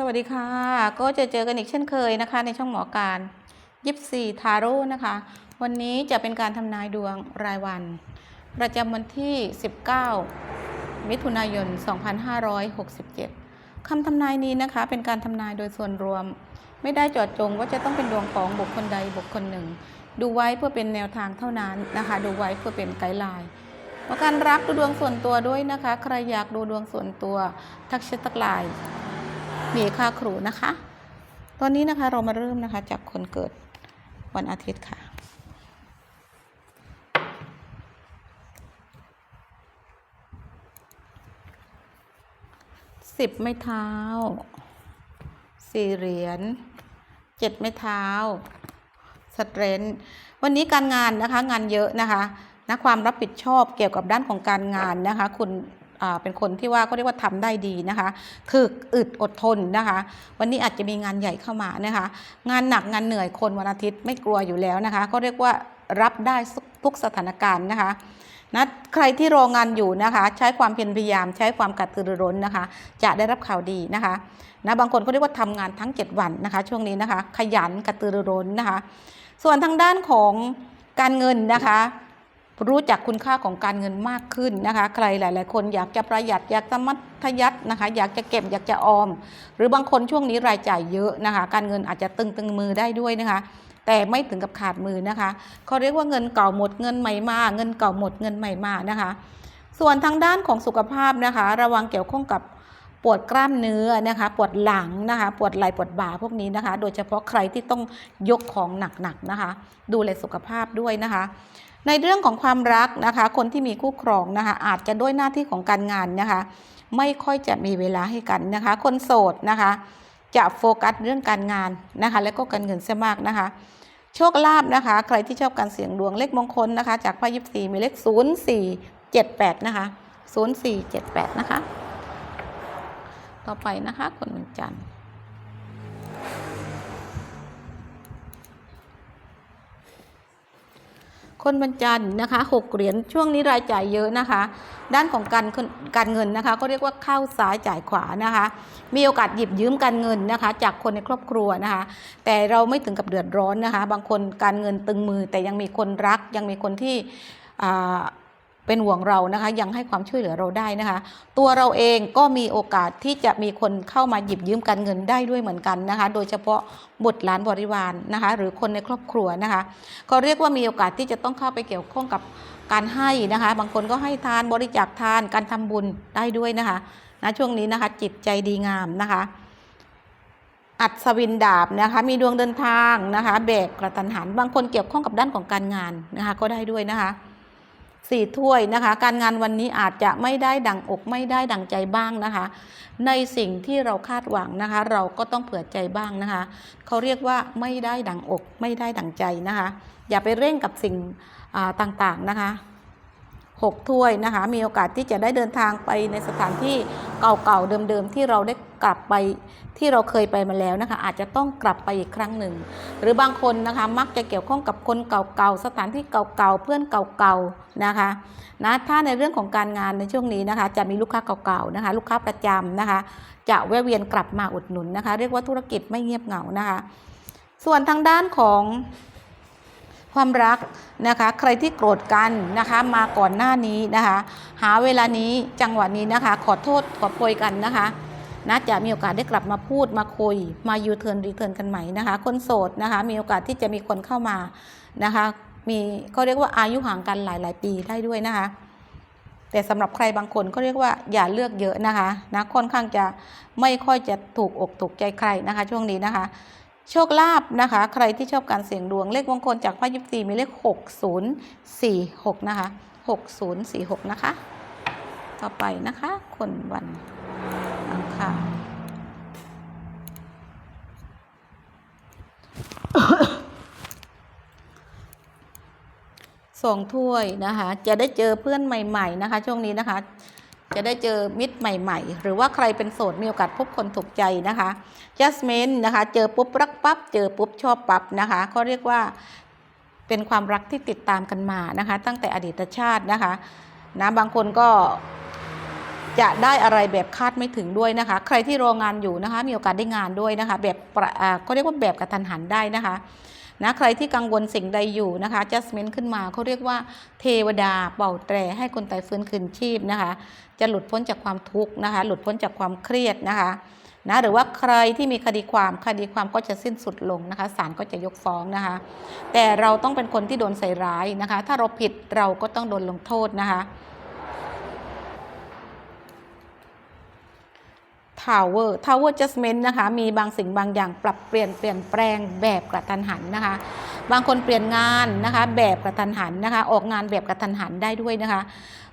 สวัสดีค่ะ ก็จะเจอกันอีกเช่นเคยนะคะ ในช่องหมอการยิปซีทาโร่นะคะ วันนี้จะเป็นการทำนายดวงรายวัน ประจำวันที่ 19 มิถุนายน 2567 คำทำนายนี้นะคะ เป็นการทำนายโดยส่วนรวม ไม่ได้จาะจงว่าจะต้องเป็นดวงของบุคคลใดบุคคลหนึ่ง ดูไว้เพื่อเป็นแนวทางเท่านั้นนะคะ ดูไว้เพื่อเป็นไกด์ไลน์ประการรักดูดวงส่วนตัวด้วยนะคะ ใครอยากดูดวงส่วนตัว ทักแชททักไลน์ มีค่าครูนะคะ ตอนนี้นะคะเรามาเริ่มนะคะจากคนเกิดวันอาทิตย์ค่ะ สิบไม้เท้า สี่เหรียญเจ็ดไม้เท้าสเตรนวันนี้การงานนะคะงานเยอะนะคะนะความรับผิดชอบเกี่ยวกับด้านของการงานนะคะ คุณ เป็นคนที่ว่าก็เรียกว่าทำได้ดีนะคะถึกอึดอดทนนะคะ วันนี้อาจจะมีงานใหญ่เข้ามานะคะ งานหนักงานเหนื่อยคนวันอาทิตย์ไม่กลัวอยู่แล้วนะคะ ก็เรียกว่ารับได้ทุกสถานการณ์นะคะนะใครที่รองานอยู่นะคะ ใช้ความเพียรพยายาม ใช้ความกระตือรือร้นนะคะ จะได้รับข่าวดีนะคะนะบางคนก็เรียกว่าทำงานทั้ง 7 วันนะคะ ช่วงนี้นะคะ ขยันกระตือรือร้นนะคะ ส่วนทางด้านของการเงินนะคะ รู้จักคุณค่าของการเงินมากขึ้นนะคะ ใครหลาย ๆ คนอยากจะประหยัดอยากจะมัธยัตินะคะ อยากจะเก็บอยากจะออม หรือบางคนช่วงนี้รายจ่ายเยอะนะคะ การเงินอาจจะตึงตึงมือได้ด้วยนะคะ แต่ไม่ถึงกับขาดมือนะคะเขาเรียกว่าเงินเก่าหมดเงินใหม่มาเงินเก่าหมดเงินใหม่มานะคะ ส่วนทางด้านของสุขภาพนะคะ ระวังเกี่ยวข้องกับปวดกล้ามเนื้อนะคะ ปวดหลังนะคะ ปวดไหล่ปวดบ่าพวกนี้นะคะ โดยเฉพาะใครที่ต้องยกของหนักๆนะคะ ดูแลสุขภาพด้วยนะคะ ในเรื่องของความรักนะคะ คนที่มีคู่ครองนะคะ อาจจะด้วยหน้าที่ของการงานนะคะ ไม่ค่อยจะมีเวลาให้กันนะคะ คนโสดนะคะ จะโฟกัสเรื่องการงานนะคะ และก็การเงินเสียมากนะคะ โชคลาภนะคะ ใครที่ชอบการเสี่ยงดวงเลขมงคลนะคะ จากไพ่ยิปซีมีเลข0 4 7 8นะคะ0 4 7 8นะคะ ต่อไปนะคะคนวันจันทร์ คนบรรจันนะคะหกเหรียญช่วงนี้รายจ่ายเยอะนะคะ ด้านของการการเงินนะคะ ก็เรียกว่าเข้าซ้ายจ่ายขวานะคะ มีโอกาสหยิบยืมการเงินนะคะ จากคนในครอบครัวนะคะ แต่เราไม่ถึงกับเดือดร้อนนะคะ บางคนการเงินตึงมือ แต่ยังมีคนรักยังมีคนที่ เป็นห่วงเรานะคะยังให้ความช่วยเหลือเราได้นะคะ ตัวเราเองก็มีโอกาสที่จะมีคนเข้ามาหยิบยืมการเงินได้ด้วยเหมือนกันนะคะ โดยเฉพาะบุตรหลานบริวารนะคะ หรือคนในครอบครัวนะคะก็เรียกว่ามีโอกาสที่จะต้องเข้าไปเกี่ยวข้องกับการให้นะคะ บางคนก็ให้ทานบริจาคทานการทำบุญได้ด้วยนะคะนะช่วงนี้นะคะจิตใจดีงามนะคะ อัศวินดาบนะคะมีดวงเดินทางนะคะ แบบกระตันหันบางคนเกี่ยวข้องกับด้านของการงานนะคะ ก็ได้ด้วยนะคะ สี่ถ้วยนะคะ การงานวันนี้อาจจะไม่ได้ดังอกไม่ได้ดังใจบ้างนะคะ ในสิ่งที่เราคาดหวังนะคะ เราก็ต้องเผื่อใจบ้างนะคะ เขาเรียกว่าไม่ได้ดังอกไม่ได้ดังใจนะคะ อย่าไปเร่งกับสิ่งต่างๆนะคะ หกถ้วยนะคะ มีโอกาสที่จะได้เดินทางไปในสถานที่เก่าๆเดิมๆที่เราได้กลับไปที่เราเคยไปมาแล้วนะคะ อาจจะต้องกลับไปอีกครั้งหนึ่ง หรือบางคนนะคะมักจะเกี่ยวข้องกับคนเก่าๆสถานที่เก่าๆเพื่อนเก่าๆนะคะนะถ้าในเรื่องของการงานในช่วงนี้นะคะ จะมีลูกค้าเก่าๆนะคะ ลูกค้าประจำนะคะ จะแวะเวียนกลับมาอุดหนุนนะคะ เรียกว่าธุรกิจไม่เงียบเหงานะคะ ส่วนทางด้านของ ความรักนะคะใครที่โกรธกันนะคะมาก่อนหน้านี้นะคะ หาเวลานี้จังหวะนี้นะคะ ขอโทษขอโพยกันนะคะนะจะมีโอกาสได้กลับมาพูดมาคุย มายูเทิร์นรีเทิร์นกันใหม่นะคะ คนโสดนะคะมีโอกาสที่จะมีคนเข้ามานะคะมีเขาเรียกว่าอายุห่างกันหลาย ๆ ปีได้ด้วยนะคะ แต่สำหรับใครบางคนก็เรียกว่าอย่าเลือกเยอะนะคะนะค่อนข้างจะไม่ค่อยจะถูกอกถูกใจใครนะคะ ช่วงนี้นะคะ โชคลาภนะคะ ใครที่ชอบการเสี่ยงดวงเลขมงคลจากไพระยิปซีมีเลข 6046 นะคะ 6046 นะคะ ต่อไปนะคะ คนวันอังคารสองถ้วยนะคะ จะได้เจอเพื่อนใหม่ ๆ นะคะ ช่วงนี้นะคะ จะได้เจอมิตรใหม่ๆ หรือว่าใครเป็นโสดมีโอกาสพบคนถูกใจนะคะจัสเมนนะคะเจอปุ๊บรักปั๊บเจอปุ๊บชอบปั๊บนะคะเขาเรียกว่าเป็นความรักที่ติดตามกันมานะคะ ตั้งแต่อดีตชาตินะคะนะบางคนก็จะได้อะไรแบบคาดไม่ถึงด้วยนะคะ ใครที่รองานอยู่นะคะ มีโอกาสได้งานด้วยนะคะ แบบประอ่าก็เรียกว่าแบบกระทันหันได้นะคะ นะใครที่กังวลสิ่งใดอยู่นะคะ adjustment ขึ้นมาเขาเรียกว่าเทวดาเป่าแตรให้คนตฟื้นคืนชีพนะคะ จะหลุดพ้นจากความทุกข์นะคะ หลุดพ้นจากความเครียดนะคะนะหรือว่าใครที่มีคดีความคดีความก็จะสิ้นสุดลงนะคะศาลก็จะยกฟ้องนะคะ แต่เราต้องเป็นคนที่โดนใส่ร้ายนะคะ ถ้าเราผิดเราก็ต้องโดนลงโทษนะคะ Tower Tower Adjustment นะคะ มีบางสิ่งบางอย่างปรับเปลี่ยนเปลี่ยนแปลงแบบกระทันหันนะคะ บางคนเปลี่ยนงานนะคะแบบกระทันหันนะคะ ออกงานแบบกระทันหันได้ด้วยนะคะ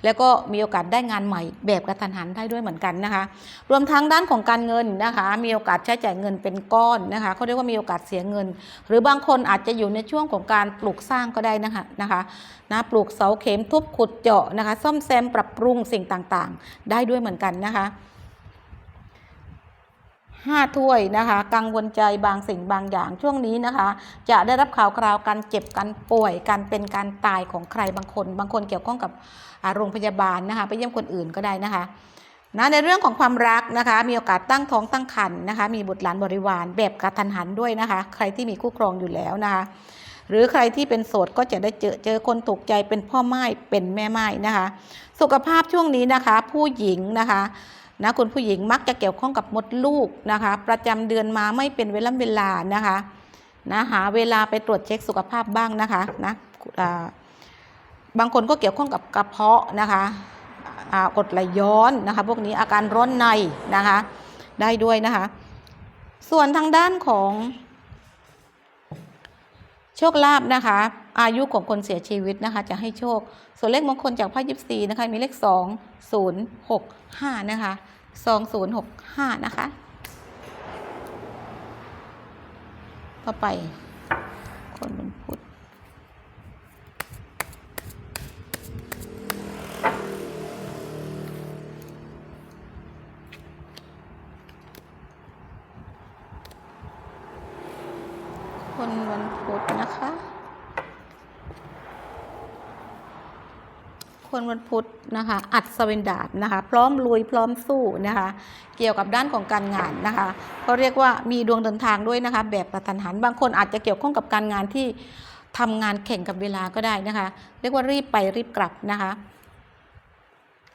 แล้วก็มีโอกาสได้งานใหม่แบบกระทันหันได้ด้วยเหมือนกันนะคะ รวมทั้งด้านของการเงินนะคะ มีโอกาสใช้จ่ายเงินเป็นก้อนนะคะเขาเรียกว่ามีโอกาสเสียเงิน หรือบางคนอาจจะอยู่ในช่วงของการปลูกสร้างก็ได้นะคะนะคะนะปลูกเสาเข็มทุบขุดเจาะนะคะ ซ่อมแซมปรับปรุงสิ่งต่างๆ ได้ด้วยเหมือนกันนะคะ ห้าถ้วยนะคะ กังวลใจบางสิ่งบางอย่างช่วงนี้นะคะ จะได้รับข่าวคราวการเจ็บการป่วยการเป็นการตายของใครบางคน บางคนเกี่ยวข้องกับโรงพยาบาลนะคะ ไปเยี่ยมคนอื่นก็ได้นะคะนะในเรื่องของความรักนะคะ มีโอกาสตั้งท้องตั้งครรภ์นะคะ มีบุตรหลานบริวารแบบกระทันหันด้วยนะคะ ใครที่มีคู่ครองอยู่แล้วนะคะ หรือใครที่เป็นโสดก็จะได้เจอเจอคนถูกใจเป็นพ่อไม้เป็นแม่ไม้นะคะ สุขภาพช่วงนี้นะคะ ผู้หญิงนะคะ นะคุณผู้หญิงมักจะเกี่ยวข้องกับมดลูกนะคะ ประจำเดือนมาไม่เป็นเวลาเวลานะคะนะหาเวลาไปตรวจเช็คสุขภาพบ้างนะคะนะบางคนก็เกี่ยวข้องกับกระเพาะนะคะอ่ากดไหลย้อนนะคะ พวกนี้อาการร้อนในนะคะ ได้ด้วยนะคะ ส่วนทางด้านของโชคลาภนะคะ อายุของคนเสียชีวิตนะคะ จะให้โชค ส่วนเลขมงคลจากไพ่ยิปซีนะคะ มีเลขสองศูนย์หกห้านะคะสองศูนย์หกห้านะคะ ต่อไป คนมันพุทธคนวันพุธนะคะ คนวันพุธนะคะ อัศวินดาบนะคะ พร้อมลุยพร้อมสู้นะคะ เกี่ยวกับด้านของการงานนะคะเขาเรียกว่ามีดวงเดินทางด้วยนะคะ แบบกระทันหันบางคนอาจจะเกี่ยวข้องกับการงานที่ทำงานแข่งกับเวลาก็ได้นะคะ เรียกว่ารีบไปรีบกลับนะคะ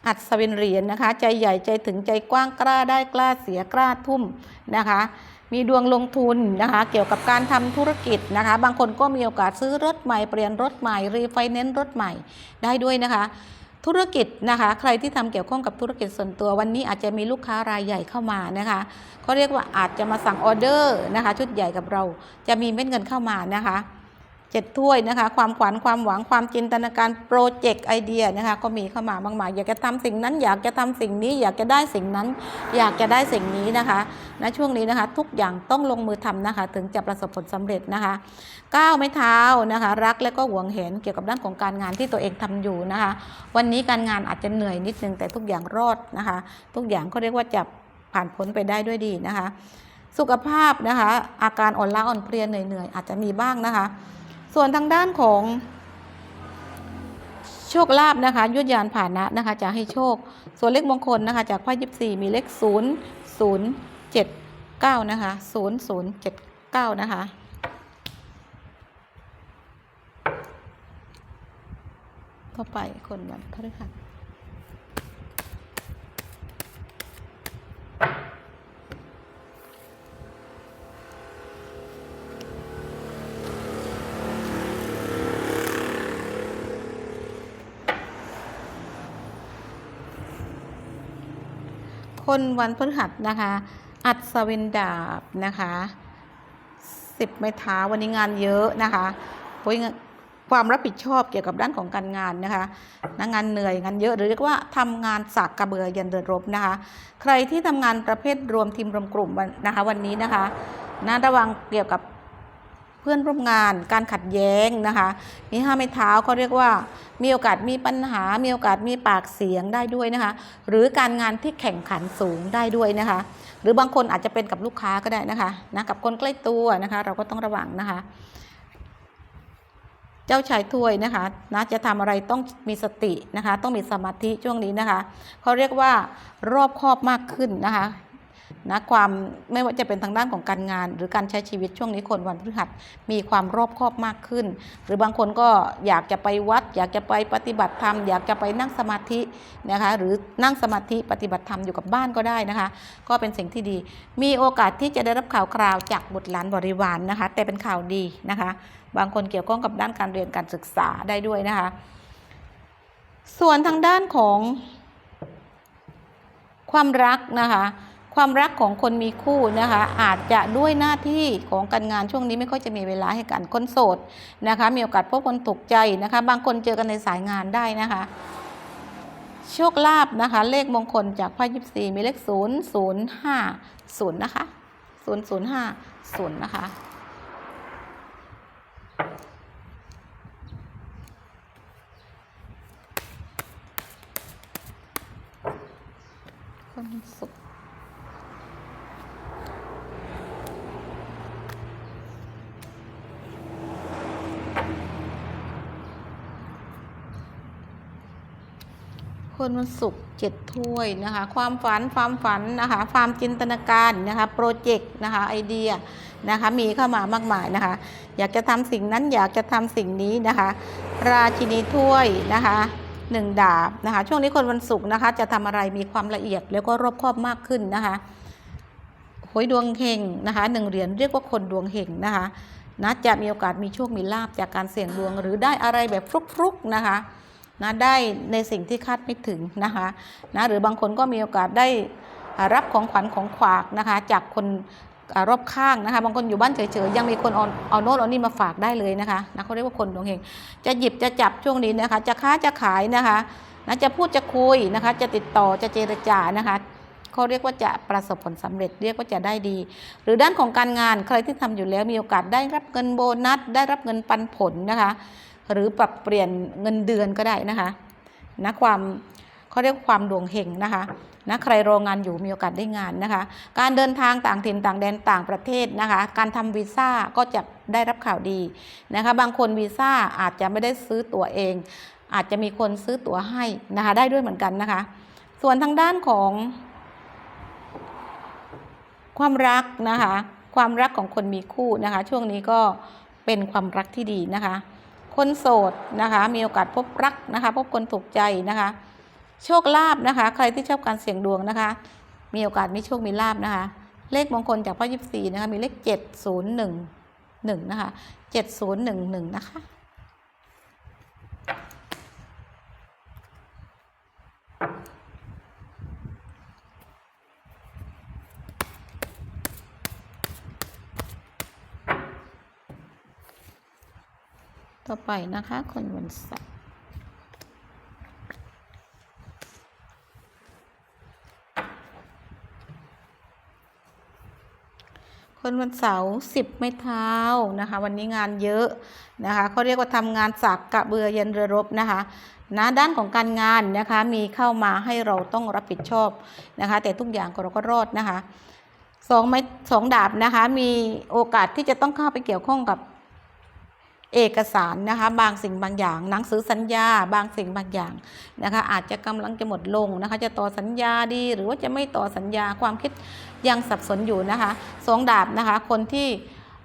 อัศวินเหรียญนะคะ ใจใหญ่ใจถึงใจกว้างกล้าได้กล้าเสียกล้าทุ่มนะคะ มีดวงลงทุนนะคะเกี่ยวกับการทำธุรกิจนะคะ บางคนก็มีโอกาสซื้อรถใหม่เปลี่ยนรถใหม่รีไฟแนนซ์รถใหม่ได้ด้วยนะคะธุรกิจนะคะ ใครที่ทำเกี่ยวข้องกับธุรกิจส่วนตัววันนี้อาจจะมีลูกค้ารายใหญ่เข้ามานะคะเขาเรียกว่าอาจจะมาสั่งออเดอร์นะคะ ชุดใหญ่กับเราจะมีเม็ดเงินเข้ามานะคะ เจ็ดถ้วยนะคะ ความขวัญความหวังความจินตนาการโปรเจกต์ไอเดียนะคะก็มีเข้ามามากมายอยากจะทำสิ่งนั้น อยากจะทำสิ่งนี้ อยากจะได้สิ่งนั้น อยากจะได้สิ่งนี้นะคะณช่วงนี้นะคะ ทุกอย่างต้องลงมือทำนะคะ ถึงจะประสบผลสำเร็จนะคะก้าวไม่เท้านะคะ รักและก็หวงเห็นเกี่ยวกับด้านของการงานที่ตัวเองทำอยู่นะคะ วันนี้การงานอาจจะเหนื่อยนิดนึงแต่ทุกอย่างรอดนะคะ ทุกอย่างก็เรียกว่าจะผ่านพ้นไปได้ด้วยดีนะคะ สุขภาพนะคะ อาการอ่อนล้าอ่อนเพลียเหนื่อยๆอาจจะมีบ้างนะคะ ส่วนทางด้านของโชคลาภนะคะยุทธยานผ่านะนะคะ จะให้โชค ส่วนเลขมงคลนะคะ จากไพ่ยิบสี่มีเลขศูนย์ศูนย์เจ็ดเก้านะคะศูนย์ศูนย์เจ็ดเก้านะคะต่อไปคนวันพฤหัส คนวันพฤหัสนะคะ อัศวินดาบนะคะสิบไม้เท้าวันนี้งานเยอะนะคะความรับผิดชอบเกี่ยวกับด้านของการงานนะคะนะงานเหนื่อยงานเยอะหรือเรียกว่าทำงานสากกระเบือยันเดือดรบนะคะ ใครที่ทำงานประเภทรวมทีมรวมกลุ่มวันนะคะวันนี้นะคะนะระวังเกี่ยวกับ เพื่อนร่วมงานการขัดแย้งนะคะ มีห้าไม้เท้าเขาเรียกว่า มีโอกาสมีปัญหา มีโอกาสมีปากเสียงได้ด้วยนะคะ หรือการงานที่แข่งขันสูงได้ด้วยนะคะ หรือบางคนอาจจะเป็นกับลูกค้าก็ได้นะคะนะกับคนใกล้ตัวนะคะ เราก็ต้องระวังนะคะ เจ้าชายถ้วยนะคะนะจะทำอะไรต้องมีสตินะคะ ต้องมีสมาธิช่วงนี้นะคะเขาเรียกว่ารอบคอบมากขึ้นนะคะ นะความไม่ว่าจะเป็นทางด้านของการงาน หรือการใช้ชีวิตช่วงนี้คนวันพฤหัสมีความรอบคอบมากขึ้น หรือบางคนก็อยากจะไปวัด อยากจะไปปฏิบัติธรรมอยากจะไปนั่งสมาธินะคะหรือนั่งสมาธิปฏิบัติธรรมอยู่กับบ้านก็ได้นะคะ ก็เป็นสิ่งที่ดี มีโอกาสที่จะได้รับข่าวคราวจากบุตรหลานบริวารนนะคะ แต่เป็นข่าวดีนะคะ บางคนเกี่ยวข้องกับด้านการเรียนการศึกษาได้ด้วยนะคะ ส่วนทางด้านของความรักนะคะ ความรักของคนมีคู่นะคะ อาจจะด้วยหน้าที่ของการงานช่วงนี้ไม่ค่อยจะมีเวลาให้กันคนโสดนะคะ มีโอกาสพบคนถูกใจนะคะ บางคนเจอกันในสายงานได้นะคะโชคลาภนะคะ เลขมงคลจากไพ่ยิปซีมีเลขศูนย์ศูนย์ห้าศูนย์นะคะศูนย์ศูนย์ห้าศูนย์นะคะ นวันศุกร์เจ็ดถ้วยนะคะ ความฝันความฝันนะคะ ความจินตนาการนะคะ โปรเจกต์นะคะ ไอเดียนะคะ มีเข้ามามากมายนะคะ อยากจะทำสิ่งนั้นอยากจะทำสิ่งนี้นะคะ ราชินีถ้วยนะคะหนึ่งดาบนะคะ ช่วงนี้คนวันศุกร์นะคะ จะทำอะไรมีความละเอียดแล้วก็รอบคอบมากขึ้นนะคะหวยดวงเฮงนะคะหนึ่งเหรียญเรียกว่าคนดวงเฮงนะคะนะจะมีโอกาสมีโชคมีลาบจากการเสี่ยงดวง หรือได้อะไรแบบฟลุกๆนะคะ นะได้ในสิ่งที่คาดไม่ถึงนะคะนะหรือบางคนก็มีโอกาสได้รับของขวัญของขวากนะคะจากคนอรอบข้างนะคะบางคนอยู่บ้านเฉยๆยังมีคนเอาโน้ตเอานี่มาฝากได้เลยนะคะนะเขาเรียกว่าคนดวงเฮงจะหยิบจะจับช่วงนี้นะคะ จะค้าจะขายนะคะนะจะพูดจะคุยนะคะ จะติดต่อจะเจรจานะคะเขาเรียกว่าจะประสบผลสำเร็จเรียกว่าจะได้ดี หรือด้านของการงานใครที่ทำอยู่แล้วมีโอกาสได้รับเงินโบนัสได้รับเงินปันผลนะคะ หรือปรับเปลี่ยนเงินเดือนก็ได้นะคะนะความเขาเรียกความดวงเฮงนะคะนะใครรองานอยู่มีโอกาสได้งานนะคะ การเดินทางต่างถิ่นต่างแดนต่างประเทศนะคะ การทำวีซ่าก็จะได้รับข่าวดีนะคะ บางคนวีซ่าอาจจะไม่ได้ซื้อตั๋วเอง อาจจะมีคนซื้อตั๋วให้นะคะ ได้ด้วยเหมือนกันนะคะ ส่วนทางด้านของความรักนะคะ ความรักของคนมีคู่นะคะ ช่วงนี้ก็เป็นความรักที่ดีนะคะ คนโสดนะคะ มีโอกาสพบรักนะคะ พบคนถูกใจนะคะ โชคลาภนะคะ ใครที่ชอบการเสี่ยงดวงนะคะ มีโอกาสมีโชคมีลาภนะคะ เลขมงคลจากพ่อยิบสี่นะคะ มีเลขเจ็ดศูนย์หนึ่งหนึ่งนะคะเจ็ดศูนย์หนึ่งหนึ่งนะคะ ไปนะคะ คนวันเสาร์คนวันเสาร์สิบไม่เท้านะคะ วันนี้งานเยอะนะคะเขาเรียกว่าทำงานสักกระเบือยันเรือรบนะคะนะด้านของการงานนะคะมีเข้ามาให้เราต้องรับผิดชอบนะคะ แต่ทุกอย่างเราก็รอดนะคะสองไม้สองดาบนะคะ มีโอกาสที่จะต้องเข้าไปเกี่ยวข้องกับ เอกสารนะคะ บางสิ่งบางอย่าง หนังสือสัญญา บางสิ่งบางอย่างนะคะ อาจจะกำลังจะหมดลงนะคะ จะต่อสัญญาดี หรือว่าจะไม่ต่อสัญญาความคิดยังสับสนอยู่นะคะสองดาบนะคะ คนที่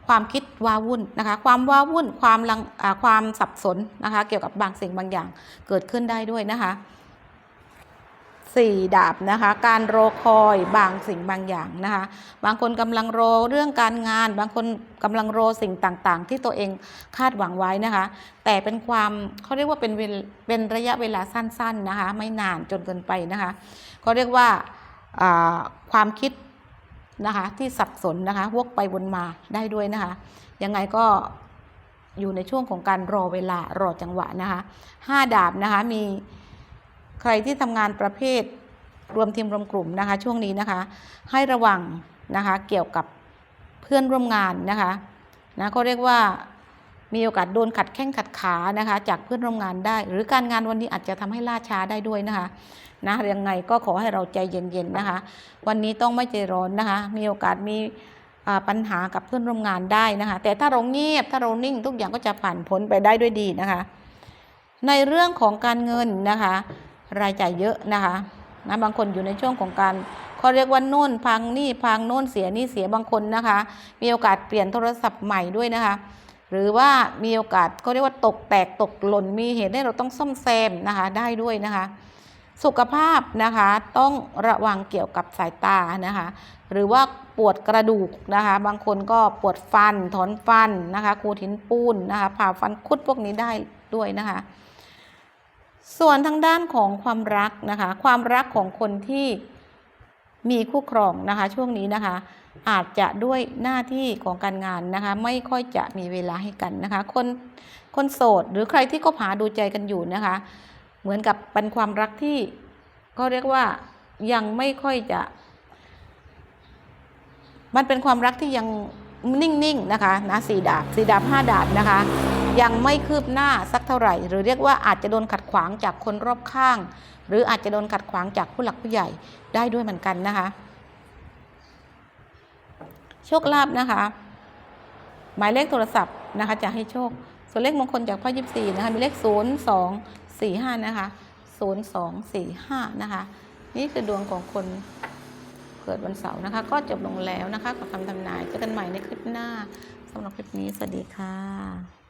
ความคิดว้าวุ่นนะคะ ความว้าวุ่นความลังความสับสนนะคะ เกี่ยวกับบางสิ่งบางอย่างเกิดขึ้นได้ด้วยนะคะ สี่ดาบนะคะ การรอคอยบางสิ่งบางอย่างนะคะ บางคนกำลังรอเรื่องการงาน บางคนกำลังรอสิ่งต่างๆ ที่ตัวเองคาดหวังไว้นะคะ แต่เป็นความเขาเรียกว่าเป็นเป็นระยะเวลาสั้นๆนะคะ ไม่นานจนเกินไปนะคะเขาเรียกว่าอ่าความคิดนะคะที่สับสนนะคะวกไปวนมาได้ด้วยนะคะ ยังไงก็อยู่ในช่วงของการรอเวลารอจังหวะนะคะห้าดาบนะคะมี ใครที่ทำงานประเภทรวมทีมรวมกลุ่มนะคะ ช่วงนี้นะคะ ให้ระวังนะคะเกี่ยวกับเพื่อนร่วมงานนะคะนะก็เรียกว่ามีโอกาสโดนขัดแข้งขัดขานะคะ จากเพื่อนร่วมงานได้ หรือการงานวันนี้อาจจะทำให้ล่าช้าได้ด้วยนะคะนะยังไงก็ขอให้เราใจเย็นๆนะคะ วันนี้ต้องไม่ใจร้อนนะคะ มีโอกาสมีปัญหากับเพื่อนร่วมงานได้นะคะ แต่ถ้าเราเงียบถ้าเรานิ่งทุกอย่างก็จะผ่านพ้นไปได้ด้วยดีนะคะ ในเรื่องของการเงินนะคะ รายจ่ายเยอะนะคะนะบางคนอยู่ในช่วงของการเขาเรียกว่าโน่นพังนี่พังโน่นเสียนี่เสียบางคนนะคะ มีโอกาสเปลี่ยนโทรศัพท์ใหม่ด้วยนะคะ หรือว่ามีโอกาสเขาเรียกว่าตกแตกตกหล่นมีเหตุให้เราต้องซ่อมแซมนะคะได้ด้วยนะคะ สุขภาพนะคะต้องระวังเกี่ยวกับสายตานะคะ หรือว่าปวดกระดูกนะคะ บางคนก็ปวดฟันถอนฟันนะคะขูดหินปูนนะคะผ่าฟันคุดพวกนี้ได้ด้วยนะคะ ส่วนทางด้านของความรักนะคะ ความรักของคนที่มีคู่ครองนะคะช่วงนี้นะคะ อาจจะด้วยหน้าที่ของการงานนะคะ ไม่ค่อยจะมีเวลาให้กันนะคะ คนคนโสดหรือใครที่ก็หาดูใจกันอยู่นะคะ เหมือนกับเป็นความรักที่ก็เรียกว่ายังไม่ค่อยจะ มันเป็นความรักที่ยังนิ่งๆนะคะนะสี่ดาบสี่ดาบห้าดาบนะคะ ยังไม่คืบหน้าสักเท่าไหร่ หรือเรียกว่าอาจจะโดนขัดขวางจากคนรอบข้าง หรืออาจจะโดนขัดขวางจากผู้หลักผู้ใหญ่ได้ด้วยเหมือนกันนะคะ โชคลาภนะคะ หมายเลขโทรศัพท์นะคะจะให้โชค ส่วนเลขมงคลจากพ่อยิบสี่นะคะมีเลขศูนย์สองสี่ห้านะคะศูนย์สองสี่ห้านะคะ นี่คือดวงของคนเกิดวันเสาร์นะคะ ก็จบลงแล้วนะคะกับคำทำนายเจอกันใหม่ในคลิปหน้าสำหรับคลิปนี้ สวัสดีค่ะ